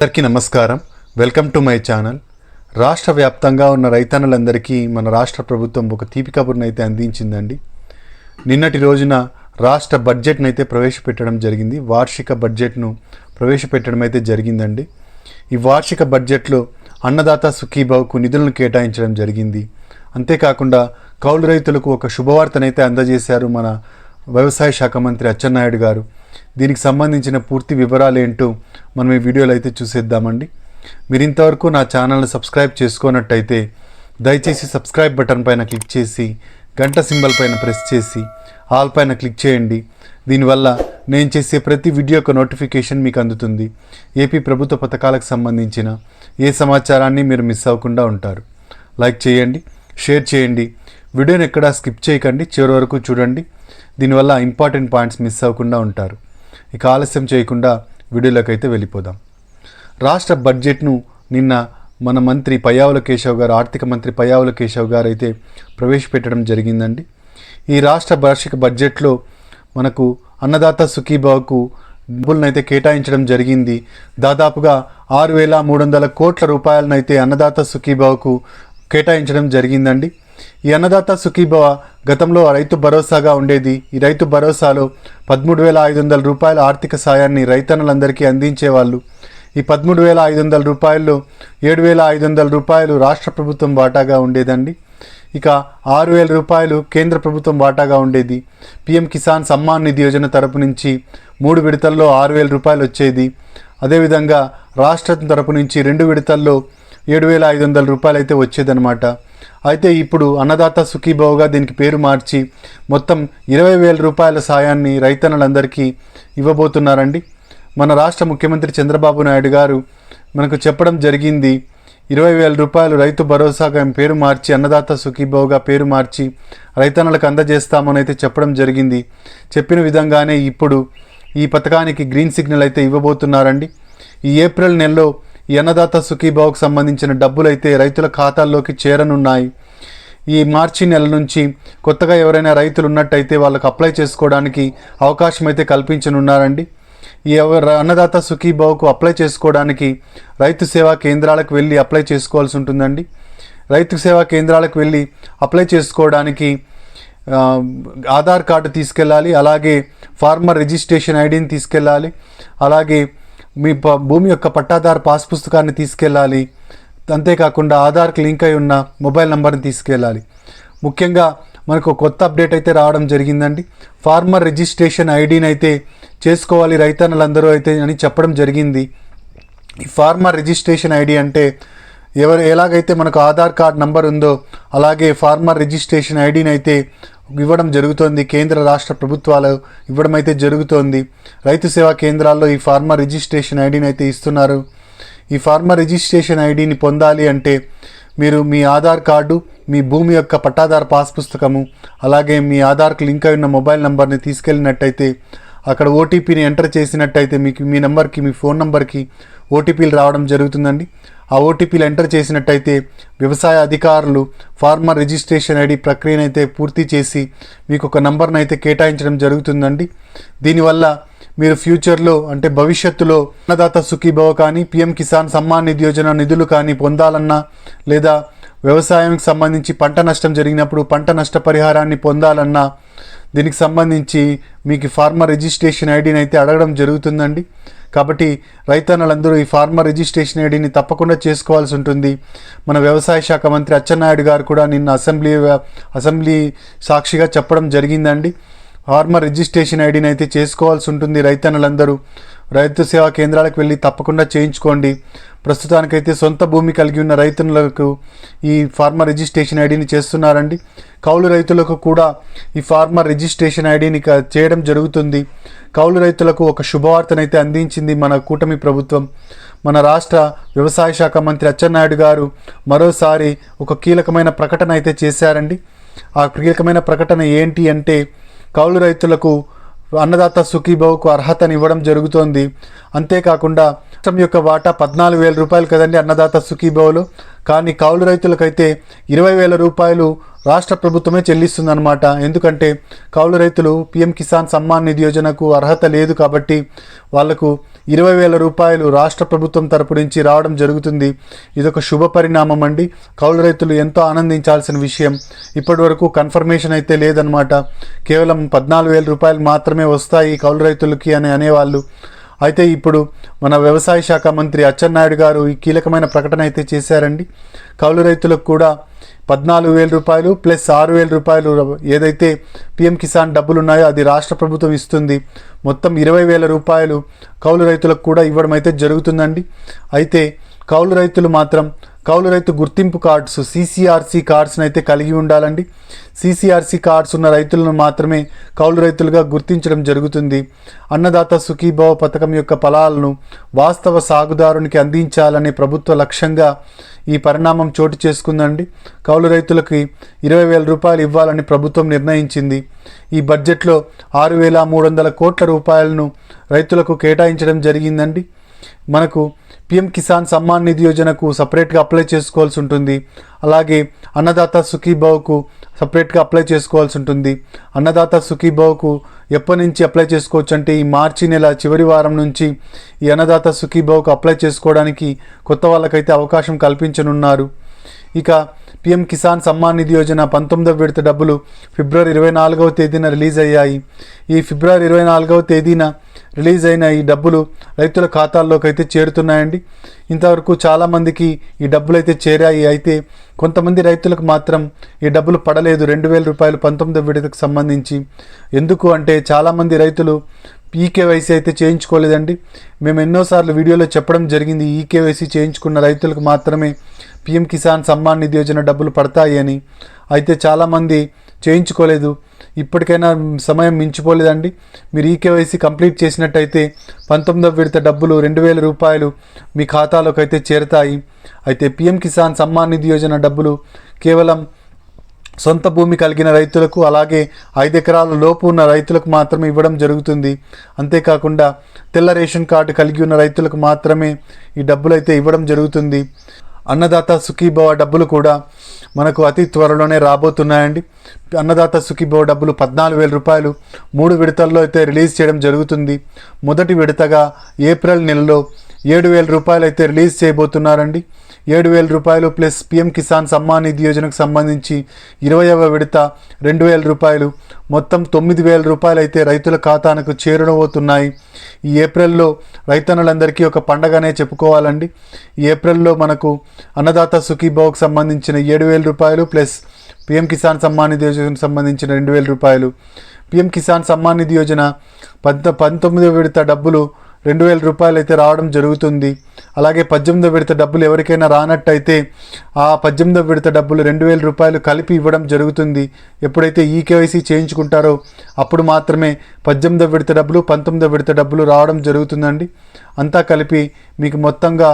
అందరికీ నమస్కారం. Welcome to my channel. రాష్ట్ర వ్యాప్తంగా ఉన్న రైతన్నలందరికీ మన రాష్ట్ర ప్రభుత్వం ఒక తీపి కబుర్ను అయితే అందించిందండి. నిన్నటి రోజున రాష్ట్ర బడ్జెట్ను అయితే ప్రవేశపెట్టడం జరిగింది. వార్షిక బడ్జెట్ను ప్రవేశపెట్టడం అయితే జరిగిందండి. ఈ వార్షిక బడ్జెట్లో అన్నదాత సుఖీభావుకు నిధులను కేటాయించడం జరిగింది. అంతేకాకుండా కౌలు రైతులకు ఒక శుభవార్తనైతే అందజేశారు మన వ్యవసాయ శాఖ మంత్రి అచ్చెన్నాయుడు గారు. దీనికి సంబంధించిన పూర్తి వివరాలు ఏంటో మనం ఈ వీడియోలో అయితే చూసేద్దామండి. మీరు ఇంతవరకు నా ఛానల్ని సబ్స్క్రైబ్ చేసుకున్నట్టయితే దయచేసి సబ్స్క్రైబ్ బటన్ పైన క్లిక్ చేసి గంట సింబల్ పైన ప్రెస్ చేసి ఆల్ పైన క్లిక్ చేయండి. దీనివల్ల నేను చేసే ప్రతి వీడియో యొక్క నోటిఫికేషన్ మీకు అందుతుంది. ఏపీ ప్రభుత్వ పథకాలకు సంబంధించిన ఏ సమాచారాన్ని మీరు మిస్ అవ్వకుండా ఉంటారు. లైక్ చేయండి షేర్ చేయండి. వీడియోని ఎక్కడా స్కిప్ చేయకండి చివరి వరకు చూడండి. దీనివల్ల ఇంపార్టెంట్ పాయింట్స్ మిస్ అవ్వకుండా ఉంటారు. ఇక ఆలస్యం చేయకుండా వీడియోలోకైతే వెళ్ళిపోదాం. రాష్ట్ర బడ్జెట్ను నిన్న మన మంత్రి పయ్యావుల కేశవ్ గారు ఆర్థిక మంత్రి పయ్యావుల కేశవ్ గారు అయితే ప్రవేశపెట్టడం జరిగిందండి. ఈ రాష్ట్ర వార్షిక బడ్జెట్లో మనకు అన్నదాత సుఖీబాబుకు డబ్బులను అయితే కేటాయించడం జరిగింది. దాదాపుగా ఆరు వేల మూడు వందల కోట్ల రూపాయలను అయితే అన్నదాత సుఖీబాబుకు కేటాయించడం జరిగిందండి. ఈ అన్నదాత సుఖీభవ గతంలో రైతు భరోసాగా ఉండేది. ఈ రైతు భరోసాలో పదమూడు వేల ఐదు వందల రూపాయల ఆర్థిక సాయాన్ని రైతన్నలందరికీ అందించేవాళ్ళు. ఈ పదమూడు వేల ఐదు వందల రూపాయల్లో ఏడు వేల ఐదు వందల రూపాయలు రాష్ట్ర ప్రభుత్వం వాటాగా ఉండేదండి. ఇక ఆరు వేల రూపాయలు కేంద్ర ప్రభుత్వం వాటాగా ఉండేది. పిఎం కిసాన్ సమ్మాన్ నిధి యోజన తరపు నుంచి మూడు విడతల్లో ఆరు వేల రూపాయలు వచ్చేది. అదేవిధంగా రాష్ట్రం తరపు నుంచి రెండు విడతల్లో ఏడు వేల ఐదు వందల రూపాయలు అయితే వచ్చేదన్నమాట. అయితే ఇప్పుడు అన్నదాత సుఖీభావుగా దీనికి పేరు మార్చి మొత్తం ఇరవై వేల రూపాయల సాయాన్ని రైతన్నలందరికీ ఇవ్వబోతున్నారండి. మన రాష్ట్ర ముఖ్యమంత్రి చంద్రబాబు నాయుడు గారు మనకు చెప్పడం జరిగింది ఇరవై వేల రూపాయలు రైతు భరోసాగా పేరు మార్చి అన్నదాత సుఖీభావుగా పేరు మార్చి రైతన్నలకు అందజేస్తామని అయితే చెప్పడం జరిగింది. చెప్పిన విధంగానే ఇప్పుడు ఈ పథకానికి గ్రీన్ సిగ్నల్ అయితే ఇవ్వబోతున్నారండి. ఈ ఏప్రిల్ నెలలో ఈ అన్నదాత సుఖీభావుకు సంబంధించిన డబ్బులు అయితే రైతుల ఖాతాల్లోకి చేరనున్నాయి. ఈ మార్చి నెల నుంచి కొత్తగా ఎవరైనా రైతులు ఉన్నట్టయితే వాళ్ళకు అప్లై చేసుకోవడానికి అవకాశం అయితే కల్పించనున్నారండి. ఈ అన్నదాత సుఖీభావుకు అప్లై చేసుకోవడానికి రైతు సేవా కేంద్రాలకు వెళ్ళి అప్లై చేసుకోవాల్సి ఉంటుందండి. రైతు సేవా కేంద్రాలకు వెళ్ళి అప్లై చేసుకోవడానికి ఆధార్ కార్డు తీసుకెళ్ళాలి అలాగే ఫార్మర్ రిజిస్ట్రేషన్ ఐడిని తీసుకెళ్ళాలి అలాగే మీ ప భూమి యొక్క పట్టాదారు పాస్ పుస్తకాన్ని తీసుకెళ్ళాలి. అంతేకాకుండా ఆధార్కి లింక్ అయి ఉన్న మొబైల్ నెంబర్ని తీసుకెళ్ళాలి. ముఖ్యంగా మనకు కొత్త అప్డేట్ అయితే రావడం జరిగిందండి. ఫార్మర్ రిజిస్ట్రేషన్ ఐడిని అయితే చేసుకోవాలి రైతన్నలందరూ అయితే అని చెప్పడం జరిగింది. ఈ ఫార్మర్ రిజిస్ట్రేషన్ ఐడి అంటే ఎవరు ఎలాగైతే మనకు ఆధార్ కార్డ్ నంబర్ ఉందో అలాగే ఫార్మర్ రిజిస్ట్రేషన్ ఐడిని అయితే ఇవ్వడం జరుగుతోంది. కేంద్ర రాష్ట్ర ప్రభుత్వాలు ఇవ్వడం అయితే జరుగుతోంది. రైతు సేవా కేంద్రాల్లో ఈ ఫార్మర్ రిజిస్ట్రేషన్ ఐడిని అయితే ఇస్తున్నారు. ఈ ఫార్మర్ రిజిస్ట్రేషన్ ఐడిని పొందాలి అంటే మీరు మీ ఆధార్ కార్డు మీ భూమి యొక్క పట్టాదారు పాస్ పుస్తకము అలాగే మీ ఆధార్కు లింక్ అయి ఉన్న మొబైల్ నెంబర్ని తీసుకెళ్ళినట్టయితే అక్కడ ఓటీపీని ఎంటర్ చేసినట్టయితే మీకు మీ నెంబర్కి మీ ఫోన్ నెంబర్కి ఓటీపీలు రావడం జరుగుతుందండి. ఆ ఓటీపీలు ఎంటర్ చేసినట్టయితే వ్యవసాయ అధికారులు ఫార్మర్ రిజిస్ట్రేషన్ ఐడి ప్రక్రియను అయితే పూర్తి చేసి మీకు ఒక నంబర్ను అయితే కేటాయించడం జరుగుతుందండి. దీనివల్ల మీరు ఫ్యూచర్లో అంటే భవిష్యత్తులో అన్నదాత సుఖీభవ కానీ పిఎం కిసాన్ సమ్మాన్ నిధి యోజన నిధులు కానీ పొందాలన్నా లేదా వ్యవసాయానికి సంబంధించి పంట నష్టం జరిగినప్పుడు పంట నష్టపరిహారాన్ని పొందాలన్నా దీనికి సంబంధించి మీకు ఫార్మర్ రిజిస్ట్రేషన్ ఐడిని అయితే అడగడం జరుగుతుందండి. కాబట్టి రైతన్నలందరూ ఈ ఫార్మర్ రిజిస్ట్రేషన్ ఐడిని తప్పకుండా చేసుకోవాల్సి ఉంటుంది. మన వ్యవసాయ శాఖ మంత్రి అచ్చెన్నాయుడు గారు కూడా నిన్న అసెంబ్లీ అసెంబ్లీ సాక్షిగా చెప్పడం జరిగిందండి. ఫార్మర్ రిజిస్ట్రేషన్ ఐడిని అయితే చేసుకోవాల్సి ఉంటుంది రైతన్నలందరూ. రైతు సేవా కేంద్రాలకు వెళ్ళి తప్పకుండా చేయించుకోండి. ప్రస్తుతానికైతే సొంత భూమి కలిగి ఉన్న రైతులకు ఈ ఫార్మర్ రిజిస్ట్రేషన్ ఐడిని చేస్తున్నారండి. కౌలు రైతులకు కూడా ఈ ఫార్మర్ రిజిస్ట్రేషన్ ఐడిని చేయడం జరుగుతుంది. కౌలు రైతులకు ఒక శుభవార్తనైతే అందించింది మన కూటమి ప్రభుత్వం. మన రాష్ట్ర వ్యవసాయ శాఖ మంత్రి అచ్చెన్నాయుడు గారు మరోసారి ఒక కీలకమైన ప్రకటన అయితే చేశారండి. ఆ కీలకమైన ప్రకటన ఏంటి అంటే కౌలు రైతులకు అన్నదాత సుఖీభావుకు అర్హతని ఇవ్వడం జరుగుతోంది. అంతేకాకుండా రాష్ట్రం యొక్క వాటా పద్నాలుగు వేల రూపాయలు కదండి అన్నదాత సుఖీభావులు. కానీ కౌలు రైతులకైతే ఇరవై వేల రూపాయలు రాష్ట్ర ప్రభుత్వమే చెల్లిస్తుందన్నమాట. ఎందుకంటే కౌలు రైతులు పిఎం కిసాన్ సమ్మాన్ నిధి యోజనకు అర్హత లేదు కాబట్టి వాళ్ళకు ఇరవై వేల రూపాయలు రాష్ట్ర ప్రభుత్వం తరపు నుంచి రావడం జరుగుతుంది. ఇదొక శుభ పరిణామం అండి. కౌలు రైతులు ఎంతో ఆనందించాల్సిన విషయం. ఇప్పటి వరకు కన్ఫర్మేషన్ అయితే లేదనమాట కేవలం పద్నాలుగు వేల రూపాయలు మాత్రమే వస్తాయి కౌలు రైతులకి అని అనేవాళ్ళు. అయితే ఇప్పుడు మన వ్యవసాయ శాఖ మంత్రి అచ్చెన్నాయుడు గారు ఈ కీలకమైన ప్రకటన అయితే చేశారండి. కౌలు రైతులకు కూడా పద్నాలుగు వేల రూపాయలు ప్లస్ ఆరు వేల రూపాయలు ఏదైతే పిఎం కిసాన్ డబ్బులు ఉన్నాయో అది రాష్ట్ర ప్రభుత్వం ఇస్తుంది. మొత్తం ఇరవై వేల రూపాయలు కౌలు రైతులకు కూడా ఇవ్వడం అయితే జరుగుతుందండి. అయితే కౌలు రైతులు మాత్రం కౌలు రైతు గుర్తింపు కార్డ్స్ సీసీఆర్సీ కార్డ్స్ని అయితే కలిగి ఉండాలండి. సీసీఆర్సీ కార్డ్స్ ఉన్న రైతులను మాత్రమే కౌలు రైతులుగా గుర్తించడం జరుగుతుంది. అన్నదాత సుఖీభావ పథకం యొక్క ఫలాలను వాస్తవ సాగుదారునికి అందించాలనే ప్రభుత్వ లక్ష్యంగా ఈ పరిణామం చోటు చేసుకుందండి. కౌలు రైతులకి ఇరవై వేల రూపాయలు ఇవ్వాలని ప్రభుత్వం నిర్ణయించింది. ఈ బడ్జెట్లో ఆరు వేల మూడు వందల కోట్ల రూపాయలను రైతులకు కేటాయించడం జరిగిందండి. మనకు పిఎం కిసాన్ సమ్మాన్ నిధి యోజనకు సపరేట్గా అప్లై చేసుకోవాల్సి ఉంటుంది. అలాగే అన్నదాత సుఖీభావుకు సపరేట్గా అప్లై చేసుకోవాల్సి ఉంటుంది. అన్నదాత సుఖీభావుకు ఎప్పటి నుంచి అప్లై చేసుకోవచ్చు అంటే ఈ మార్చి నెల చివరి వారం నుంచి ఈ అన్నదాత సుఖీభావుకు అప్లై చేసుకోవడానికి కొత్త వాళ్ళకైతే అవకాశం కల్పించనున్నారు. ఇక పిఎం కిసాన్ సమ్మాన్ నిధి యోజన పంతొమ్మిదవ విడత డబ్బులు ఫిబ్రవరి ఇరవై నాలుగవ తేదీన రిలీజ్ అయ్యాయి. ఈ ఫిబ్రవరి ఇరవై నాలుగవ తేదీన రిలీజ్ అయిన ఈ డబ్బులు రైతుల ఖాతాల్లోకి అయితే చేరుతున్నాయండి. ఇంతవరకు చాలామందికి ఈ డబ్బులు అయితే చేరాయి. అయితే కొంతమంది రైతులకు మాత్రం ఈ డబ్బులు పడలేదు. రెండు వేల రూపాయలు పంతొమ్మిది విడతకు సంబంధించి. ఎందుకు అంటే చాలామంది రైతులు ఈకేవైసీ అయితే చేయించుకోలేదండి. మేము ఎన్నోసార్లు వీడియోలో చెప్పడం జరిగింది. ఈకేవైసీ చేయించుకున్న రైతులకు మాత్రమే పిఎం కిసాన్ సమ్మాన్ నిధి యోజన డబ్బులు పడతాయి అని. అయితే చాలామంది చేయించుకోలేదు. ఇప్పటికైనా సమయం మించిపోలేదండి. మీరు ఈ కేవైసీ కంప్లీట్ చేసినట్టయితే పంతొమ్మిదవ విడత డబ్బులు రెండు వేల రూపాయలు మీ ఖాతాలోకి అయితే చేరతాయి. అయితే పిఎం కిసాన్ సమ్మాన్ నిధి యోజన డబ్బులు కేవలం సొంత భూమి కలిగిన రైతులకు అలాగే ఐదు ఎకరాల లోపు ఉన్న రైతులకు మాత్రమే ఇవ్వడం జరుగుతుంది. అంతేకాకుండా తెల్ల రేషన్ కార్డు కలిగి ఉన్న రైతులకు మాత్రమే ఈ డబ్బులు అయితే ఇవ్వడం జరుగుతుంది. అన్నదాత సుఖీభవ డబ్బులు కూడా మనకు అతి త్వరలోనే రాబోతున్నాయండి. అన్నదాత సుఖీభవ డబ్బులు పద్నాలుగు వేల రూపాయలు మూడు విడతల్లో అయితే రిలీజ్ చేయడం జరుగుతుంది. మొదటి విడతగా ఏప్రిల్ నెలలో ఏడు వేల రూపాయలు అయితే రిలీజ్ చేయబోతున్నారండి. ఏడు వేల రూపాయలు ప్లస్ పిఎం కిసాన్ సమ్మాన్ నిధి యోజనకు సంబంధించి ఇరవైవ విడత రెండు వేల రూపాయలు. మొత్తం తొమ్మిది వేల రూపాయలు అయితే రైతుల ఖాతాకు చేరడబోతున్నాయి ఈ ఏప్రిల్లో రైతన్నులందరికీ ఒక పండగనే చెప్పుకోవాలండి. ఈ ఏప్రిల్లో మనకు అన్నదాత సుఖీభావుకు సంబంధించిన ఏడు వేల రూపాయలు ప్లస్ పిఎం కిసాన్ సమ్మాన్ నిధి యోజనకు సంబంధించిన రెండు వేల రూపాయలు. పిఎం కిసాన్ సమ్మాన్ నిధి యోజన పంత పంతొమ్మిదవ విడత డబ్బులు రెండు వేల రూపాయలు అయితే రావడం జరుగుతుంది. అలాగే పద్దెనిమిదో విడత డబ్బులు ఎవరికైనా రానట్టయితే ఆ పద్దెనిమిదో విడత డబ్బులు రెండు వేల రూపాయలు కలిపి ఇవ్వడం జరుగుతుంది. ఎప్పుడైతే ఈ కేవైసీ చేయించుకుంటారో అప్పుడు మాత్రమే పద్దెనిమిదో విడత డబ్బులు పంతొమ్మిదో విడత డబ్బులు రావడం జరుగుతుందండి. అంతా కలిపి మీకు మొత్తంగా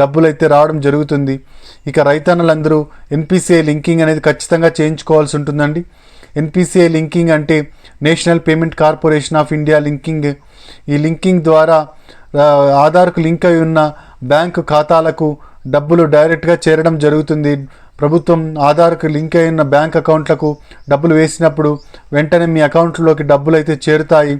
డబ్బులు అయితే రావడం జరుగుతుంది. ఇక రైతన్నలందరూ ఎన్పిసిఐ లింకింగ్ అనేది ఖచ్చితంగా చేయించుకోవాల్సి ఉంటుందండి. ఎన్పిసిఐ లింకింగ్ అంటే national payment corporation of India linking ఈ లింకింగ్ ద్వారా ఆధార్కు లింక్ అయి ఉన్న బ్యాంకు ఖాతాలకు డబ్బులు డైరెక్ట్గా చేరడం జరుగుతుంది. ప్రభుత్వం ఆధార్కు లింక్ అయి ఉన్న బ్యాంక్ అకౌంట్లకు డబ్బులు వేసినప్పుడు వెంటనే మీ అకౌంట్లోకి డబ్బులు అయితే చేరుతాయి.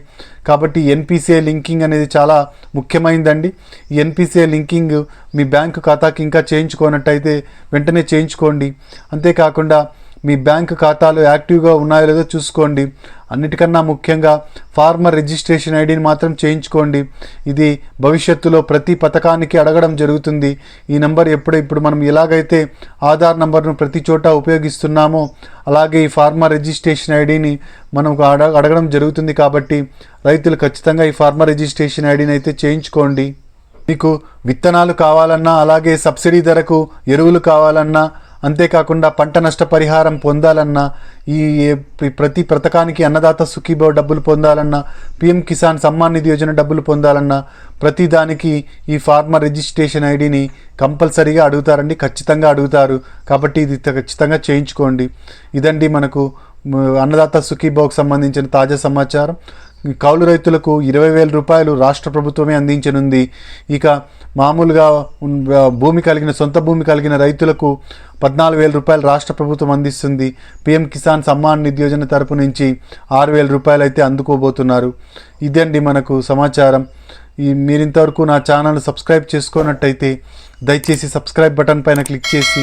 కాబట్టి ఎన్పిసిఐ లింకింగ్ అనేది చాలా ముఖ్యమైనదండి ఈ ఎన్పిసిఐ లింకింగ్ మీ బ్యాంకు ఖాతాకి ఇంకా చేయించుకోనట్టయితే వెంటనే చేయించుకోండి. అంతేకాకుండా మీ బ్యాంక్ ఖాతాలు యాక్టివ్గా ఉన్నాయో లేదో చూసుకోండి. అన్నిటికన్నా ముఖ్యంగా ఫార్మర్ రిజిస్ట్రేషన్ ఐడిని మాత్రం చేయించుకోండి. ఇది భవిష్యత్తులో ప్రతి పథకానికి అడగడం జరుగుతుంది. ఈ నెంబర్ ఎప్పుడు ఇప్పుడు మనం ఎలాగైతే ఆధార్ నంబర్ను ప్రతి చోట ఉపయోగిస్తున్నామో అలాగే ఈ ఫార్మర్ రిజిస్ట్రేషన్ ఐడిని మనం అడ అడగడం జరుగుతుంది కాబట్టి రైతులు ఖచ్చితంగా ఈ ఫార్మర్ రిజిస్ట్రేషన్ ఐడిని అయితే చేయించుకోండి. మీకు విత్తనాలు కావాలన్నా అలాగే సబ్సిడీ ధరకు ఎరువులు కావాలన్నా అంతేకాకుండా పంట నష్టపరిహారం పొందాలన్నా ఈ ప్రతి పథకానికి అన్నదాత సుఖీభో డబ్బులు పొందాలన్నా పిఎం కిసాన్ సమ్మాన్ నిధి యోజన డబ్బులు పొందాలన్నా ప్రతి దానికి ఈ ఫార్మర్ రిజిస్ట్రేషన్ ఐడిని కంపల్సరీగా అడుగుతారండి ఖచ్చితంగా అడుగుతారు. కాబట్టి ఇది ఖచ్చితంగా చేయించుకోండి. ఇదండి మనకు అన్నదాత సుఖీభోకి సంబంధించిన తాజా సమాచారం. కౌలు రైతులకు ఇరవై వేల రూపాయలు రాష్ట్ర ప్రభుత్వమే అందించనుంది. ఇక మామూలుగా భూమి కలిగిన సొంత భూమి కలిగిన రైతులకు పద్నాలుగు వేల రూపాయలు రాష్ట్ర ప్రభుత్వం అందిస్తుంది. పిఎం కిసాన్ సమ్మాన్ నిధి యోజన తరపు నుంచి ఆరు వేల రూపాయలు అయితే అందుకోబోతున్నారు. ఇదండి మనకు సమాచారం. ఈ మీరు ఇంతవరకు నా ఛానల్ సబ్స్క్రైబ్ చేసుకున్నట్టయితే దయచేసి సబ్స్క్రైబ్ బటన్ పైన క్లిక్ చేసి